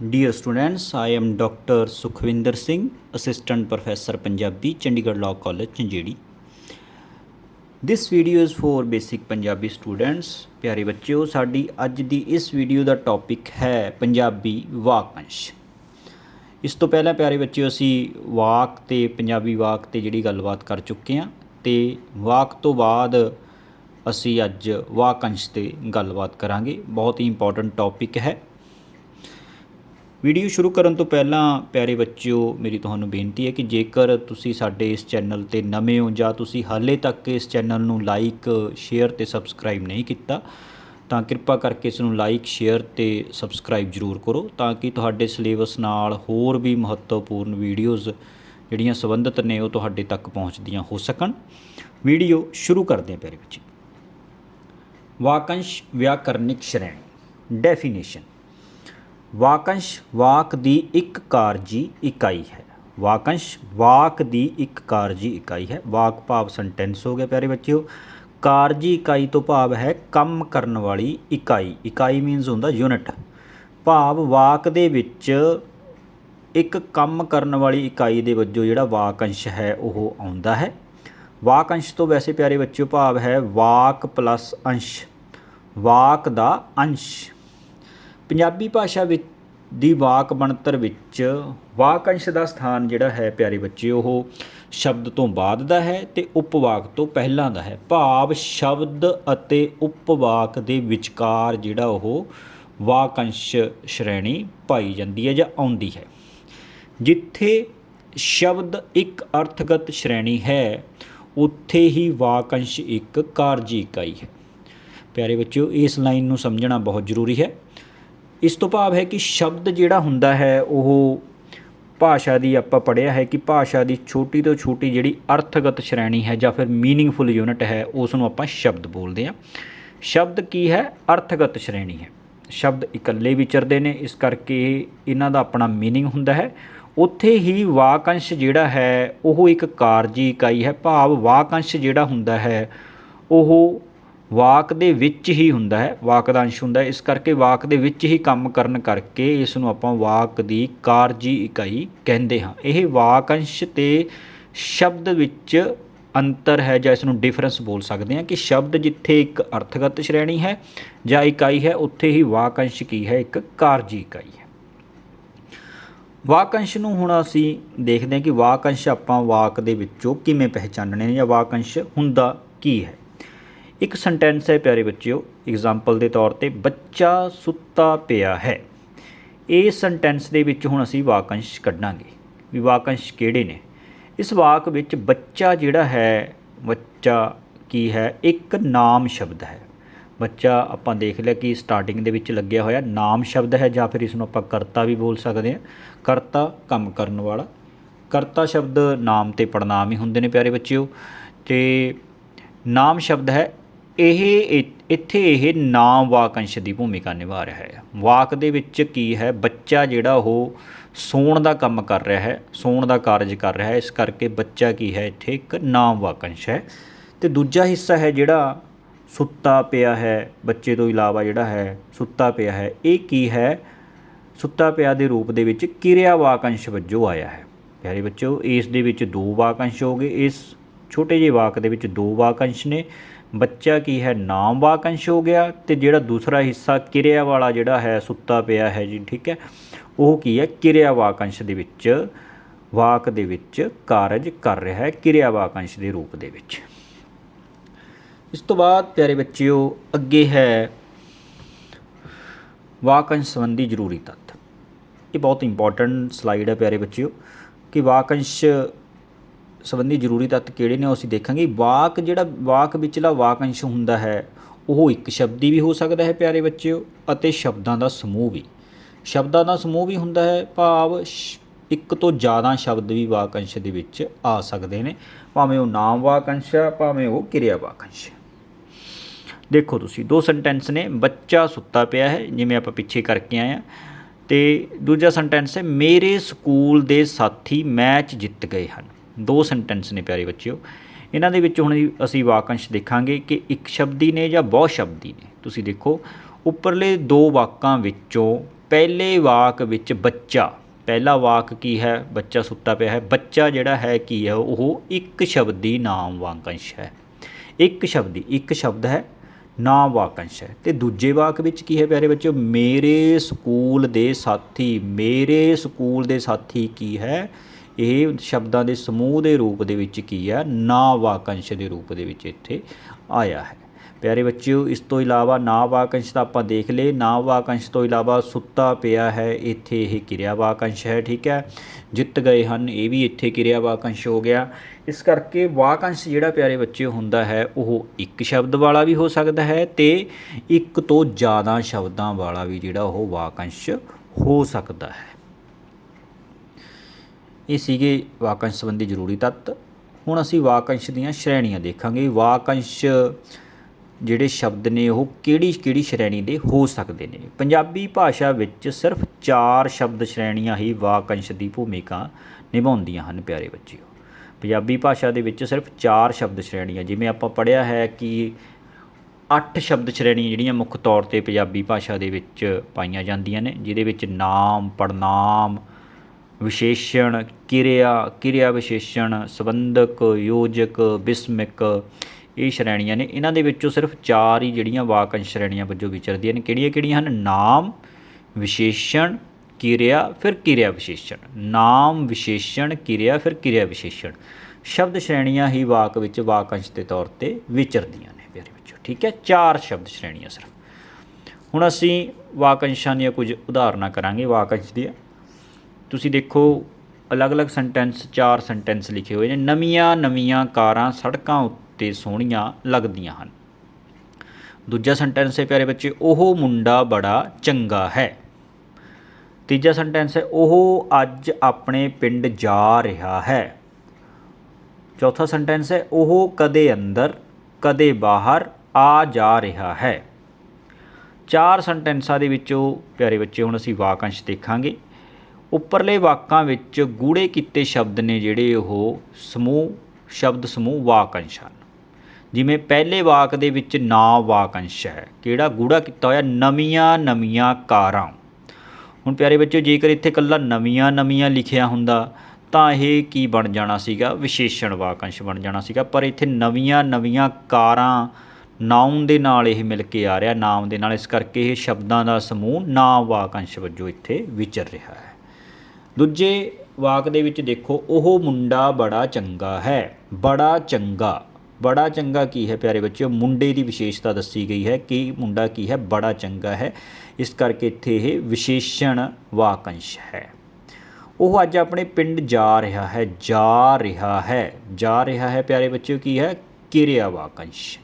Dear students I am doctor Sukhwinder Singh assistant professor Punjabi Chandigarh law college Jhanjeri this video is for basic Punjabi students ਪਿਆਰੇ ਬੱਚਿਓ ਸਾਡੀ ਅੱਜ ਦੀ ਇਸ video ਦਾ topic ਹੈ ਪੰਜਾਬੀ ਵਾਕੰਸ਼ ਇਸ ਤੋਂ ਪਹਿਲਾਂ ਪਿਆਰੇ ਬੱਚਿਓ ਅਸੀਂ ਵਾਕ ਤੇ ਪੰਜਾਬੀ ਵਾਕ ਤੇ ਜਿਹੜੀ ਗੱਲਬਾਤ ਕਰ ਚੁੱਕੇ ਹਾਂ ਤੇ ਵਾਕ ਤੋਂ ਬਾਅਦ ਅਸੀਂ ਅੱਜ ਵਾਕੰਸ਼ ਤੇ ਗੱਲਬਾਤ ਕਰਾਂਗੇ ਬਹੁਤ ਹੀ ਇੰਪੋਰਟੈਂਟ ਟੌਪਿਕ ਹੈ ਵੀਡੀਓ ਸ਼ੁਰੂ ਕਰਨ ਤੋਂ ਪਹਿਲਾਂ ਪਿਆਰੇ ਬੱਚਿਓ, ਮੇਰੀ ਤੁਹਾਨੂੰ ਬੇਨਤੀ ਹੈ ਕਿ ਜੇਕਰ ਤੁਸੀਂ ਸਾਡੇ ਇਸ ਚੈਨਲ ਤੇ ਨਵੇਂ ਹੋ ਜਾਂ ਤੁਸੀਂ ਹਾਲੇ ਤੱਕ ਇਸ ਚੈਨਲ ਨੂੰ ਲਾਈਕ, ਸ਼ੇਅਰ ਤੇ ਸਬਸਕ੍ਰਾਈਬ ਨਹੀਂ ਕੀਤਾ, ਤਾਂ ਕਿਰਪਾ ਕਰਕੇ ਇਸ ਨੂੰ ਲਾਈਕ, ਸ਼ੇਅਰ ਤੇ ਸਬਸਕ੍ਰਾਈਬ ਜ਼ਰੂਰ ਕਰੋ ਤਾਂ ਕਿ ਤੁਹਾਡੇ ਸਿਲੇਬਸ ਨਾਲ ਹੋਰ ਵੀ ਮਹੱਤਵਪੂਰਨ ਵੀਡੀਓਜ਼ ਜਿਹੜੀਆਂ ਸੰਬੰਧਿਤ ਨੇ ਉਹ ਤੁਹਾਡੇ ਤੱਕ ਪਹੁੰਚਦੀਆਂ ਹੋ ਸਕਣ। ਵੀਡੀਓ ਸ਼ੁਰੂ ਕਰਦੇ ਹਾਂ ਪਿਆਰੇ ਬੱਚੇ। ਵਾਕੰਸ਼ ਵਿਆਕਰਨਿਕ ਸ਼੍ਰੇਣੀ। ਡੈਫੀਨੇਸ਼ਨ। ਵਾਕੰਸ਼ ਵਾਕ ਦੀ ਇੱਕ ਕਾਰਜੀ ਇਕਾਈ ਹੈ। ਵਾਕੰਸ਼ ਵਾਕ ਦੀ ਇੱਕ ਕਾਰਜੀ ਇਕਾਈ ਹੈ। ਵਾਕ ਭਾਵ ਸੈਂਟੈਂਸ ਹੋ ਗਿਆ ਪਿਆਰੇ ਬੱਚਿਓ। ਕਾਰਜੀ ਇਕਾਈ ਤੋਂ ਭਾਵ ਹੈ ਕੰਮ ਕਰਨ ਵਾਲੀ ਇਕਾਈ। ਇਕਾਈ ਮੀਨਸ ਹੁੰਦਾ ਯੂਨਿਟ ਭਾਵ ਵਾਕ ਦੇ ਵਿੱਚ ਇੱਕ ਕੰਮ ਕਰਨ ਵਾਲੀ ਇਕਾਈ ਦੇ ਵਜੋਂ ਜਿਹੜਾ ਵਾਕੰਸ਼ ਹੈ ਉਹ ਆਉਂਦਾ ਹੈ। ਵਾਕੰਸ਼ ਤੋਂ ਵੈਸੇ ਪਿਆਰੇ ਬੱਚਿਓ ਭਾਵ ਹੈ ਵਾਕ ਪਲੱਸ ਅੰਸ਼। ਵਾਕ ਦਾ ਅੰਸ਼। ਪੰਜਾਬੀ ਭਾਸ਼ਾ ਵਿੱਚ ਦੀ ਵਾਕ ਬਣਤਰ ਵਿੱਚ ਵਾਕੰਸ਼ ਦਾ ਸਥਾਨ ਜਿਹੜਾ ਹੈ ਪਿਆਰੇ ਬੱਚੇ, ਉਹ ਸ਼ਬਦ ਤੋਂ ਬਾਅਦ ਦਾ ਹੈ ਤੇ ਉਪਵਾਕ ਤੋਂ ਪਹਿਲਾਂ ਦਾ ਹੈ। ਭਾਵ, ਸ਼ਬਦ ਅਤੇ ਉਪਵਾਕ ਦੇ ਵਿਚਕਾਰ ਜਿਹੜਾ ਉਹ ਵਾਕੰਸ਼ ਸ਼੍ਰੇਣੀ ਪਾਈ ਜਾਂਦੀ ਹੈ ਜਾਂ ਆਉਂਦੀ ਹੈ। ਜਿੱਥੇ ਸ਼ਬਦ ਇੱਕ ਅਰਥਗਤ ਸ਼੍ਰੇਣੀ ਹੈ, ਉੱਥੇ ਹੀ ਵਾਕੰਸ਼ ਇੱਕ ਕਾਰਜੀ ਇਕਾਈ ਹੈ। ਪਿਆਰੇ ਬੱਚਿਓ, ਇਸ ਲਾਈਨ ਨੂੰ ਸਮਝਣਾ ਬਹੁਤ ਜ਼ਰੂਰੀ ਹੈ। ਇਸ ਤੋਂ ਭਾਵ ਹੈ ਕਿ ਸ਼ਬਦ ਜਿਹੜਾ ਹੁੰਦਾ ਹੈ, ਉਹ ਭਾਸ਼ਾ ਦੀ ਆਪਾਂ ਪੜ੍ਹਿਆ ਹੈ ਕਿ ਭਾਸ਼ਾ ਦੀ ਛੋਟੀ ਤੋਂ ਛੋਟੀ ਜਿਹੜੀ ਅਰਥਗਤ ਸ਼੍ਰੇਣੀ ਹੈ ਜਾਂ ਫਿਰ ਮੀਨਿੰਗਫੁਲ ਯੂਨਿਟ ਹੈ, ਉਸ ਨੂੰ ਆਪਾਂ ਸ਼ਬਦ ਬੋਲਦੇ ਹਾਂ। ਸ਼ਬਦ ਕੀ ਹੈ? ਅਰਥਗਤ ਸ਼੍ਰੇਣੀ ਹੈ। ਸ਼ਬਦ ਇਕੱਲੇ ਵਿਚਰਦੇ ਨੇ, ਇਸ ਕਰਕੇ ਇਹਨਾਂ ਦਾ ਆਪਣਾ ਮੀਨਿੰਗ ਹੁੰਦਾ ਹੈ। ਉੱਥੇ ਹੀ ਵਾਕੰਸ਼ ਜਿਹੜਾ ਹੈ, ਉਹ ਇੱਕ ਕਾਰਜੀ ਇਕਾਈ ਹੈ। ਭਾਵ ਵਾਕੰਸ਼ ਜਿਹੜਾ ਹੁੰਦਾ ਹੈ, ਉਹ ਵਾਕ ਦੇ ਵਿੱਚ ਹੀ ਹੁੰਦਾ ਹੈ, ਵਾਕ ਦਾ ਅੰਸ਼ ਹੁੰਦਾ ਹੈ। ਇਸ ਕਰਕੇ ਵਾਕ ਦੇ ਵਿੱਚ ਹੀ ਕੰਮ ਕਰਨ ਕਰਕੇ ਇਸ ਨੂੰ ਆਪਾਂ ਵਾਕ ਦੀ ਕਾਰਜੀ ਇਕਾਈ ਕਹਿੰਦੇ ਹਾਂ। ਇਹ ਵਾਕ ਅੰਸ਼ ਤੇ ਸ਼ਬਦ ਵਿੱਚ ਅੰਤਰ ਹੈ ਜਾਂ ਇਸ ਨੂੰ ਡਿਫਰੈਂਸ ਬੋਲ ਸਕਦੇ ਹਾਂ ਕਿ ਸ਼ਬਦ ਜਿੱਥੇ ਇੱਕ ਅਰਥਗਤ ਸ਼੍ਰੇਣੀ ਹੈ ਜਾਂ ਇਕਾਈ ਹੈ, ਉੱਥੇ ਹੀ ਵਾਕ ਅੰਸ਼ ਕੀ ਹੈ? ਇੱਕ ਕਾਰਜੀ ਇਕਾਈ ਹੈ। ਵਾਕ ਅੰਸ਼ ਨੂੰ ਹੁਣ ਅਸੀਂ ਦੇਖਦੇ ਹਾਂ ਕਿ ਵਾਕੰਸ਼ ਆਪਾਂ ਵਾਕ ਦੇ ਵਿੱਚੋਂ ਕਿਵੇਂ ਪਹਿਚਾਨਣੇ ਜਾਂ ਵਾਕ ਅੰਸ਼ ਹੁੰਦਾ ਕੀ ਹੈ। ਇੱਕ ਸੈਂਟੈਂਸ ਹੈ ਪਿਆਰੇ ਬੱਚਿਓ ਐਗਜ਼ਾਮਪਲ ਦੇ ਤੌਰ ਤੇ ਬੱਚਾ ਸੁੱਤਾ ਪਿਆ ਹੈ। ਇਸ ਸੈਂਟੈਂਸ ਦੇ ਵਿੱਚ ਹੁਣ ਅਸੀਂ ਵਾਕੰਸ਼ ਕੱਢਾਂਗੇ ਵੀ ਵਾਕੰਸ਼ ਕਿਹੜੇ ਨੇ। ਇਸ ਵਾਕ ਵਿੱਚ ਬੱਚਾ ਜਿਹੜਾ ਹੈ, ਬੱਚਾ ਕੀ ਹੈ? ਇੱਕ ਨਾਮ ਸ਼ਬਦ ਹੈ। ਬੱਚਾ ਆਪਾਂ ਦੇਖ ਲਿਆ ਕਿ ਸਟਾਰਟਿੰਗ ਦੇ ਵਿੱਚ ਲੱਗਿਆ ਹੋਇਆ ਨਾਮ ਸ਼ਬਦ ਹੈ ਜਾਂ ਫਿਰ ਇਸ ਨੂੰ ਆਪਾਂ ਕਰਤਾ ਵੀ ਬੋਲ ਸਕਦੇ ਹਾਂ। ਕਰਤਾ ਕੰਮ ਕਰਨ ਵਾਲਾ। ਕਰਤਾ ਸ਼ਬਦ ਨਾਮ ਤੇ ਪੜਨਾਮ ਹੀ ਹੁੰਦੇ ਨੇ ਪਿਆਰੇ ਬੱਚਿਓ। ਤੇ ਨਾਮ ਸ਼ਬਦ ਹੈ ਇਹ ਇ, ਇੱਥੇ ਇਹ ਨਾਮ ਵਾਕੰਸ਼ ਦੀ ਭੂਮਿਕਾ ਨਿਭਾ ਰਿਹਾ ਹੈ। ਵਾਕ ਦੇ ਵਿੱਚ ਕੀ ਹੈ? ਬੱਚਾ ਜਿਹੜਾ ਉਹ ਸੌਣ ਦਾ ਕੰਮ ਕਰ ਰਿਹਾ ਹੈ, ਸੌਣ ਦਾ ਕਾਰਜ ਕਰ ਰਿਹਾ ਹੈ। ਇਸ ਕਰਕੇ ਬੱਚਾ ਕੀ ਹੈ? ਇੱਥੇ ਇੱਕ ਨਾਮ ਵਾਕੰਸ਼ ਹੈ। ਤੇ ਦੂਜਾ ਹਿੱਸਾ ਹੈ ਜਿਹੜਾ ਸੁੱਤਾ ਪਿਆ ਹੈ, ਬੱਚੇ ਤੋਂ ਇਲਾਵਾ ਜਿਹੜਾ ਹੈ ਸੁੱਤਾ ਪਿਆ ਹੈ, ਇਹ ਕੀ ਹੈ? ਸੁੱਤਾ ਪਿਆ ਦੇ ਰੂਪ ਦੇ ਵਿੱਚ ਕਿਰਿਆ ਵਾਕੰਸ਼ ਵਜੋਂ ਆਇਆ ਹੈ। ਪਿਆਰੇ ਬੱਚਿਓ, ਇਸ ਦੇ ਵਿੱਚ ਦੋ ਵਾਕੰਸ਼ ਹੋ ਗਏ। ਇਸ ਛੋਟੇ ਜਿਹੇ ਵਾਕ ਦੇ ਵਿੱਚ ਦੋ ਵਾਕੰਸ਼ ਨੇ। ਬੱਚਾ ਕੀ ਹੈ? ਨਾਮ ਵਾਕੰਸ਼ ਹੋ ਗਿਆ ਤੇ ਜਿਹੜਾ ਦੂਸਰਾ ਹਿੱਸਾ ਕਿਰਿਆ ਵਾਲਾ ਜਿਹੜਾ ਹੈ, ਸੁੱਤਾ ਪਿਆ ਹੈ ਜੀ, ਠੀਕ ਹੈ? ਉਹ ਕੀ ਹੈ? ਕਿਰਿਆ ਵਾਕੰਸ਼ ਦੇ ਵਿੱਚ, ਵਾਕ ਦੇ ਵਿੱਚ ਕਾਰਜ ਕਰ ਰਿਹਾ ਹੈ, ਕਿਰਿਆ ਵਾਕੰਸ਼ ਦੇ ਰੂਪ ਦੇ ਵਿੱਚ। ਇਸ ਤੋਂ ਬਾਅਦ ਪਿਆਰੇ ਬੱਚਿਓ, ਅੱਗੇ ਹੈ ਵਾਕੰਸ਼ ਸੰਬੰਧੀ ਜ਼ਰੂਰੀ ਤੱਤ ਇਹ ਬਹੁਤ ਇੰਪੋਰਟੈਂਟ ਸਲਾਈਡ ਹੈ ਪਿਆਰੇ ਬੱਚਿਓ, ਕਿ ਵਾਕੰਸ਼ ਸੰਬੰਧੀ ਜ਼ਰੂਰੀ ਤੱਤ ਕਿਹੜੇ ਨੇ ਉਹ ਅਸੀਂ ਦੇਖਾਂਗੇ। ਵਾਕ ਜਿਹੜਾ ਵਾਕ ਵਿਚਲਾ ਵਾਕੰਸ਼ ਹੁੰਦਾ ਹੈ, ਉਹ ਇੱਕ ਸ਼ਬਦੀ ਵੀ ਹੋ ਸਕਦਾ ਹੈ ਪਿਆਰੇ ਬੱਚਿਓ ਅਤੇ ਸ਼ਬਦਾਂ ਦਾ ਸਮੂਹ ਵੀ। ਸ਼ਬਦਾਂ ਦਾ ਸਮੂਹ ਵੀ ਹੁੰਦਾ ਹੈ, ਭਾਵ ਇੱਕ ਤੋਂ ਜ਼ਿਆਦਾ ਸ਼ਬਦ ਵੀ ਵਾਕੰਸ਼ ਦੇ ਵਿੱਚ ਆ ਸਕਦੇ ਨੇ। ਭਾਵੇਂ ਉਹ ਨਾਮ ਵਾਕੰਸ਼ ਹੈ ਭਾਵੇਂ ਉਹ ਕਿਰਿਆ ਵਾਕੰਸ਼ ਹੈ ਦੇਖੋ ਤੁਸੀਂ, ਦੋ ਸੈਂਟੈਂਸ ਨੇ, ਬੱਚਾ ਸੁੱਤਾ ਪਿਆ ਹੈ, ਜਿਵੇਂ ਆਪਾਂ ਪਿੱਛੇ ਕਰਕੇ ਆਏ ਆ ਤੇ ਦੂਜਾ ਸੈਂਟੈਂਸ ਹੈ, ਮੇਰੇ ਸਕੂਲ ਦੇ ਸਾਥੀ ਮੈਚ ਜਿੱਤ ਗਏ ਹਨ। ਦੋ ਸੈਂਟੈਂਸ ਨੇ ਪਿਆਰੇ ਬੱਚਿਓ। ਇਹਨਾਂ ਦੇ ਵਿੱਚ ਹੁਣ ਅਸੀਂ ਵਾਕੰਸ਼ ਦੇਖਾਂਗੇ ਕਿ ਇੱਕ ਸ਼ਬਦੀ ਨੇ ਜਾਂ ਬਹੁ ਸ਼ਬਦੀ ਨੇ। ਤੁਸੀਂ ਦੇਖੋ, ਉੱਪਰਲੇ ਦੋ ਵਾਕਾਂ ਵਿੱਚੋਂ ਪਹਿਲੇ ਵਾਕ ਵਿੱਚ ਬੱਚਾ, ਪਹਿਲਾ ਵਾਕ ਕੀ ਹੈ? ਬੱਚਾ ਸੁੱਤਾ ਪਿਆ ਹੈ। ਬੱਚਾ ਜਿਹੜਾ ਹੈ ਕੀ ਹੈ? ਉਹ ਇੱਕ ਸ਼ਬਦੀ ਨਾਮ ਵਾਕੰਸ਼ ਹੈ। ਇੱਕ ਸ਼ਬਦੀ, ਇੱਕ ਸ਼ਬਦ ਹੈ, ਨਾਮ ਵਾਕੰਸ਼ ਹੈ। ਤੇ ਦੂਜੇ ਵਾਕ ਵਿੱਚ ਕੀ ਹੈ ਪਿਆਰੇ ਬੱਚਿਓ? ਮੇਰੇ ਸਕੂਲ ਦੇ ਸਾਥੀ, ਮੇਰੇ ਸਕੂਲ ਦੇ ਸਾਥੀ ਕੀ ਹੈ? ਇਹ ਸ਼ਬਦਾਂ ਦੇ ਸਮੂਹ ਦੇ ਰੂਪ ਦੇ ਵਿੱਚ ਕੀ ਹੈ ਨਾ ਵਾਕੰਸ਼ ਦੇ ਰੂਪ ਦੇ ਵਿੱਚ ਇੱਥੇ ਆਇਆ ਹੈ। ਪਿਆਰੇ ਬੱਚਿਓ, ਇਸ ਤੋਂ ਇਲਾਵਾ ਨਾ ਵਾਕੰਸ਼ ਤਾਂ ਆਪਾਂ ਦੇਖ ਲਏ। ਨਾ ਵਾਕੰਸ਼ ਤੋਂ ਇਲਾਵਾ ਸੁੱਤਾ ਪਿਆ ਹੈ। ਇੱਥੇ ਇਹ ਕਿਰਿਆ ਵਾਕੰਸ਼ ਹੈ, ਠੀਕ ਹੈ? ਜਿੱਤ ਗਏ ਹਨ, ਇਹ ਵੀ ਇੱਥੇ ਕਿਰਿਆ ਵਾਕੰਸ਼ ਹੋ ਗਿਆ। ਇਸ ਕਰਕੇ ਵਾਕੰਸ਼ ਜਿਹੜਾ ਪਿਆਰੇ ਬੱਚੇ ਹੁੰਦਾ ਹੈ, ਉਹ ਇੱਕ ਸ਼ਬਦ ਵਾਲਾ ਵੀ ਹੋ ਸਕਦਾ ਹੈ ਤੇ ਇੱਕ ਤੋਂ ਜ਼ਿਆਦਾ ਸ਼ਬਦਾਂ ਵਾਲਾ ਵੀ ਜਿਹੜਾ ਉਹ ਵਾਕੰਸ਼ ਹੋ ਸਕਦਾ ਹੈ। ਇਹ ਸੀਗੇ ਵਾਕੰਸ਼ ਸੰਬੰਧੀ ਜ਼ਰੂਰੀ ਤੱਤ। ਹੁਣ ਅਸੀਂ ਵਾਕੰਸ਼ ਦੀਆਂ ਸ਼੍ਰੇਣੀਆਂ ਦੇਖਾਂਗੇ। ਵਾਕੰਸ਼ ਜਿਹੜੇ ਸ਼ਬਦ ਨੇ, ਉਹ ਕਿਹੜੀ ਕਿਹੜੀ ਸ਼੍ਰੇਣੀ ਦੇ ਹੋ ਸਕਦੇ ਨੇ? ਪੰਜਾਬੀ ਭਾਸ਼ਾ ਵਿੱਚ ਸਿਰਫ 4 ਸ਼ਬਦ ਸ਼੍ਰੇਣੀਆਂ ਹੀ ਵਾਕੰਸ਼ ਦੀ ਭੂਮਿਕਾ ਨਿਭਾਉਂਦੀਆਂ ਹਨ, ਪਿਆਰੇ ਬੱਚਿਓ। ਪੰਜਾਬੀ ਭਾਸ਼ਾ ਦੇ ਵਿੱਚ ਸਿਰਫ 4 ਸ਼ਬਦ ਸ਼੍ਰੇਣੀਆਂ, ਜਿਵੇਂ ਆਪਾਂ ਪੜ੍ਹਿਆ ਹੈ ਕਿ 8 ਸ਼ਬਦ ਸ਼੍ਰੇਣੀਆਂ ਜਿਹੜੀਆਂ ਮੁੱਖ ਤੌਰ ਤੇ ਪੰਜਾਬੀ ਭਾਸ਼ਾ ਦੇ ਵਿੱਚ ਪਾਈਆਂ ਜਾਂਦੀਆਂ ਨੇ, ਜਿਹਦੇ ਵਿੱਚ ਨਾਮ ਪੜਨਾਮ ਵਿਸ਼ੇਸ਼ਣ, ਕਿਰਿਆ ਕਿਰਿਆ ਵਿਸ਼ੇਸ਼ਣ, ਸੰਬੰਧਕ, ਯੋਜਕ, ਬਿਸਮਿਕ, ਇਹ ਸ਼੍ਰੇਣੀਆਂ ਨੇ। ਇਹਨਾਂ ਦੇ ਵਿੱਚੋਂ ਸਿਰਫ ਚਾਰ ਹੀ ਜਿਹੜੀਆਂ ਵਾਕੰਸ਼ ਸ਼੍ਰੇਣੀਆਂ ਵਜੋਂ ਵਿਚਰਦੀਆਂ ਨੇ। ਕਿਹੜੀਆਂ ਕਿਹੜੀਆਂ ਹਨ? ਨਾਮ, ਵਿਸ਼ੇਸ਼ਣ, ਕਿਰਿਆ, ਫਿਰ ਕਿਰਿਆ ਵਿਸ਼ੇਸ਼ਣ। ਨਾਮ, ਵਿਸ਼ੇਸ਼ਣ, ਕਿਰਿਆ, ਫਿਰ ਕਿਰਿਆ ਵਿਸ਼ੇਸ਼ਣ। ਸ਼ਬਦ ਸ਼੍ਰੇਣੀਆਂ ਹੀ ਵਾਕ ਵਿੱਚ ਵਾਕੰਸ਼ ਦੇ ਤੌਰ ਤੇ ਵਿਚਰਦੀਆਂ ਨੇ ਪਿਆਰੇ ਬੱਚਿਓ ਠੀਕ ਹੈ? ਚਾਰ ਸ਼ਬਦ ਸ਼੍ਰੇਣੀਆਂ ਸਿਰਫ। ਹੁਣ ਅਸੀਂ ਵਾਕੰਸ਼ਾਂ ਦੀਆਂ ਕੁਝ ਉਦਾਹਰਨਾਂ ਕਰਾਂਗੇ ਵਾਕੰਸ਼ ਦੀਆਂ। ਤੁਸੀਂ ਦੇਖੋ, ਅਲੱਗ-ਅਲੱਗ ਸੈਂਟੈਂਸ ਚਾਰ ਸੈਂਟੈਂਸ ਲਿਖੇ ਹੋਏ ਨੇ। ਨਵੀਆਂ ਨਵੀਆਂ ਕਾਰਾਂ ਸੜਕਾਂ ਉੱਤੇ ਸੋਹਣੀਆਂ ਲੱਗਦੀਆਂ ਹਨ। ਦੂਜਾ ਸੈਂਟੈਂਸ ਹੈ, ਪਿਆਰੇ ਬੱਚੇ, ਉਹ ਮੁੰਡਾ ਬੜਾ ਚੰਗਾ ਹੈ। ਤੀਜਾ ਸੈਂਟੈਂਸ ਹੈ, ਉਹ ਅੱਜ ਆਪਣੇ ਪਿੰਡ ਜਾ ਰਿਹਾ ਹੈ। ਚੌਥਾ ਸੈਂਟੈਂਸ ਹੈ, ਉਹ ਕਦੇ ਅੰਦਰ, ਕਦੇ ਬਾਹਰ ਆ ਜਾ ਰਿਹਾ ਹੈ। ਚਾਰ ਸੈਂਟੈਂਸਾਂ ਦੇ ਵਿੱਚੋਂ, ਪਿਆਰੇ ਬੱਚੇ, ਹੁਣ ਅਸੀਂ ਵਾਕੰਸ਼ ਦੇਖਾਂਗੇ। ਉੱਪਰਲੇ ਵਾਕਾਂ ਵਿੱਚ ਗੂੜੇ ਕੀਤੇ ਸ਼ਬਦ ਨੇ ਜਿਹੜੇ ਉਹ ਸਮੂਹ, ਸ਼ਬਦ ਸਮੂਹ ਵਾਕ ਅੰਸ਼ ਹਨ। ਜਿਵੇਂ ਪਹਿਲੇ ਵਾਕ ਦੇ ਵਿੱਚ ਨਾ ਵਾਕੰਸ਼ ਹੈ, ਕਿਹੜਾ ਗੂੜਾ ਕੀਤਾ ਹੋਇਆ? ਨਵੀਆਂ ਨਵੀਆਂ ਕਾਰਾਂ। ਹੁਣ ਪਿਆਰੇ ਬੱਚਿਓ, ਜੇਕਰ ਇੱਥੇ ਕੱਲਾ ਨਵੀਆਂ ਨਵੀਆਂ ਲਿਖਿਆ ਹੁੰਦਾ, ਤਾਂ ਇਹ ਕੀ ਬਣ ਜਾਣਾ ਸੀਗਾ? ਵਿਸ਼ੇਸ਼ਣ ਵਾਕ ਅੰਸ਼ ਬਣ ਜਾਣਾ ਸੀਗਾ। ਪਰ ਇੱਥੇ ਨਵੀਆਂ ਨਵੀਆਂ ਕਾਰਾਂ ਨਾਉਨ ਦੇ ਨਾਲ ਇਹ ਮਿਲ ਕੇ ਆ ਰਿਹਾ। ਨਾਮ ਦੇ ਨਾਲ ਇਸ ਕਰਕੇ ਇਹ ਸ਼ਬਦਾਂ ਦਾ ਸਮੂਹ ਨਾਮ ਵਾਕੰਸ਼ ਵਜੋਂ ਇੱਥੇ ਵਿਚਰ ਰਿਹਾ ਹੈ। ਦੂਜੇ ਵਾਕ ਦੇ ਵਿੱਚ ਦੇਖੋ, ਉਹ ਮੁੰਡਾ ਬੜਾ ਚੰਗਾ ਹੈ, ਬੜਾ ਚੰਗਾ। ਬੜਾ ਚੰਗਾ ਕੀ ਹੈ ਪਿਆਰੇ ਬੱਚਿਓ? ਮੁੰਡੇ ਦੀ ਵਿਸ਼ੇਸ਼ਤਾ ਦੱਸੀ ਗਈ ਹੈ ਕਿ ਮੁੰਡਾ ਕੀ ਹੈ? ਬੜਾ ਚੰਗਾ ਹੈ। ਇਸ ਕਰਕੇ ਇੱਥੇ ਇਹ ਵਿਸ਼ੇਸ਼ਣ ਵਾਕੰਸ਼ ਹੈ। ਉਹ ਅੱਜ ਆਪਣੇ ਪਿੰਡ ਜਾ ਰਿਹਾ ਹੈ, ਜਾ ਰਿਹਾ ਹੈ। ਜਾ ਰਿਹਾ ਹੈ ਪਿਆਰੇ ਬੱਚਿਓ ਕੀ ਹੈ? ਕਿਰਿਆ ਵਾਕੰਸ਼।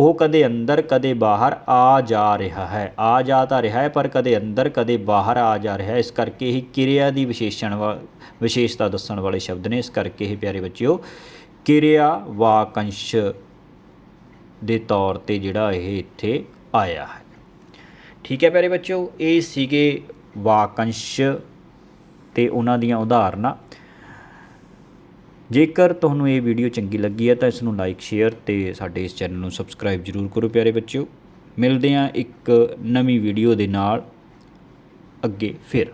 ਉਹ ਕਦੇ ਅੰਦਰ, ਕਦੇ ਬਾਹਰ ਆ ਜਾ ਰਿਹਾ ਹੈ। ਆ ਜਾ ਤਾਂ ਰਿਹਾ ਹੈ, ਪਰ ਕਦੇ ਅੰਦਰ, ਕਦੇ ਬਾਹਰ ਆ ਜਾ ਰਿਹਾ ਹੈ। ਇਸ ਕਰਕੇ ਇਹ ਕਿਰਿਆ ਦੀ ਵਿਸ਼ੇਸ਼ਣ ਵਾ- ਵਿਸ਼ੇਸ਼ਤਾ ਦੱਸਣ ਵਾਲੇ ਸ਼ਬਦ ਨੇ। ਇਸ ਕਰਕੇ ਇਹ ਪਿਆਰੇ ਬੱਚਿਓ, ਕਿਰਿਆ ਵਾਕੰਸ਼ ਦੇ ਤੌਰ ਤੇ ਜਿਹੜਾ ਇਹ ਇੱਥੇ ਆਇਆ ਹੈ। ਠੀਕ ਹੈ ਪਿਆਰੇ ਬੱਚਿਓ, ਇਹ ਸੀਗੇ ਵਾਕੰਸ਼ ਤੇ ਉਹਨਾਂ ਦੀਆਂ ਉਦਾਹਰਨਾਂ। ਜੇਕਰ ਤੁਹਾਨੂੰ ਇਹ ਵੀਡੀਓ ਚੰਗੀ ਲੱਗੀ ਹੈ ਤਾਂ ਇਸ ਨੂੰ ਲਾਈਕ ਸ਼ੇਅਰ ਤੇ ਸਾਡੇ ਇਸ ਚੈਨਲ ਨੂੰ ਸਬਸਕ੍ਰਾਈਬ ਜਰੂਰ ਕਰੋ ਪਿਆਰੇ ਬੱਚਿਓ। ਮਿਲਦੇ ਹਾਂ ਇੱਕ ਨਵੀਂ ਵੀਡੀਓ ਦੇ ਨਾਲ। ਅੱਗੇ ਫਿਰ।